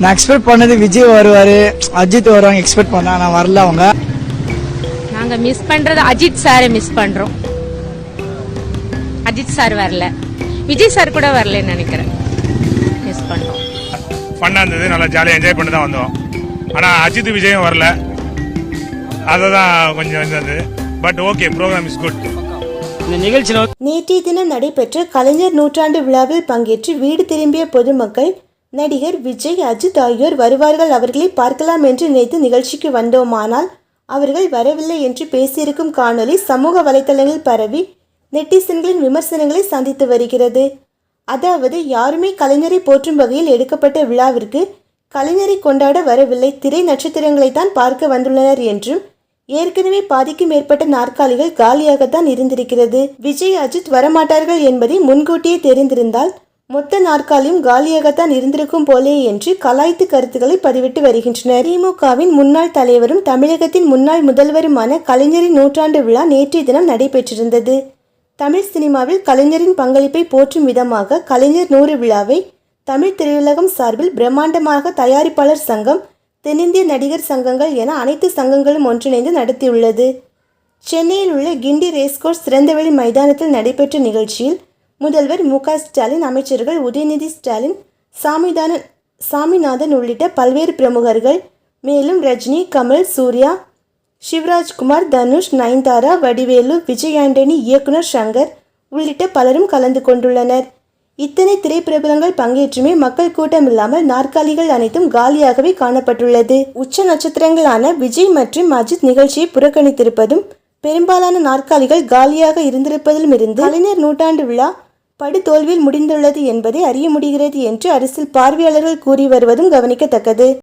நான் எக்ஸ்பெக்ட் பண்ணது விஜய் வருவாரு அஜித் வருவாங்க எக்ஸ்பெக்ட் பண்ணேன் ஆனால் வரல அவங்க. நாங்க மிஸ் பண்றது அஜித் சாரை மிஸ் பண்றோம். அஜித் சார் வரல. விஜய் சார் கூட வரலன்னு நினைக்கிறேன். மிஸ் பண்றோம். ஃபன்னாக இருந்தது நல்லா ஜாலியாக என்ஜாய் பண்ணி தான் வந்தோம். ஆனால் அஜித் விஜயும் வரல. அதை தான் கொஞ்சம் இருந்தது but okay program is good இந்த நிகழ்ச்சியில் நேற்றைய தினம் நடைபெற்ற கலைஞர் நூற்றாண்டு விழாவில் பங்கேற்று வீடு திரும்பிய பொதுமக்கள் நடிகர் விஜய் அஜித் ஆகியோர் வருவார்கள். அவர்களை பார்க்கலாம் என்று நினைத்து நிகழ்ச்சிக்கு வந்தோமானால் அவர்கள் வரவில்லை என்று பேசியிருக்கும் காணொலி சமூக வலைதளங்களில் பரவி நெட்டிசன்களின் விமர்சனங்களை சந்தித்து வருகிறது. அதாவது யாருமே கலைஞரை போற்றும் வகையில் எடுக்கப்பட்ட விழாவிற்கு கலைஞரை கொண்டாட வரவில்லை. திரை நட்சத்திரங்களை தான் பார்க்க வந்துள்ளனர் என்றும் ஏற்கனவே பாதிக்கு மேற்பட்ட நாற்காலிகள் காலியாகத்தான் இருந்திருக்கிறது. விஜய் அஜித் வரமாட்டார்கள் என்பதை முன்கூட்டியே தெரிந்திருந்தால் மொத்த நாற்காலியும் காலியாகத்தான் இருந்திருக்கும் போலே என்று கலாய்த்து கருத்துக்களை பதிவிட்டு வருகின்றனர். திமுகவின் முன்னாள் தலைவரும் தமிழகத்தின் முன்னாள் முதல்வருமான கலைஞரின் நூற்றாண்டு விழா நேற்றைய தினம் நடைபெற்றிருந்தது. தமிழ் சினிமாவில் கலைஞரின் பங்களிப்பை போற்றும் விதமாக கலைஞர் நூறு விழாவை தமிழ் திரையுலகம் சார்பில் பிரம்மாண்டமாக தயாரிப்பாளர் சங்கம் தென்னிந்திய நடிகர் சங்கங்கள் என அனைத்து சங்கங்களும் ஒன்றிணைந்து நடத்தியுள்ளது. சென்னையில் உள்ள கிண்டி ரேஸ்கோர்ஸ் திறந்தவெளி மைதானத்தில் நடைபெற்ற நிகழ்ச்சியில் முதல்வர் மு ஸ்டாலின் அமைச்சர்கள் உதயநிதி ஸ்டாலின் சாமிதானன் சாமிநாதன் உள்ளிட்ட பல்வேறு பிரமுகர்கள் மேலும் ரஜினி கமல் சூர்யா சிவராஜ்குமார் தனுஷ் நயன்தாரா வடிவேலு விஜய் ஆண்டனி இயக்குனர் சங்கர் உள்ளிட்ட பலரும் கலந்து கொண்டுள்ளனர். இத்தனை திரைப்பிரபலங்கள் பங்கேற்றுமே மக்கள் கூட்டம் இல்லாமல் நாற்காலிகள் அனைத்தும் காலியாகவே காணப்பட்டுள்ளது. உச்ச நட்சத்திரங்களான விஜய் மற்றும் அஜித் நிகழ்ச்சியை புறக்கணித்திருப்பதும் பெரும்பாலான நாற்காலிகள் காலியாக இருந்திருப்பதிலும் இருந்து கலைஞர் நூற்றாண்டு விழா படுதோல்வியில் முடிந்துள்ளது என்பதை அறிய முடிகிறது என்று அரசியல் பார்வையாளர்கள் கூறி வருவதும் கவனிக்கத்தக்கது.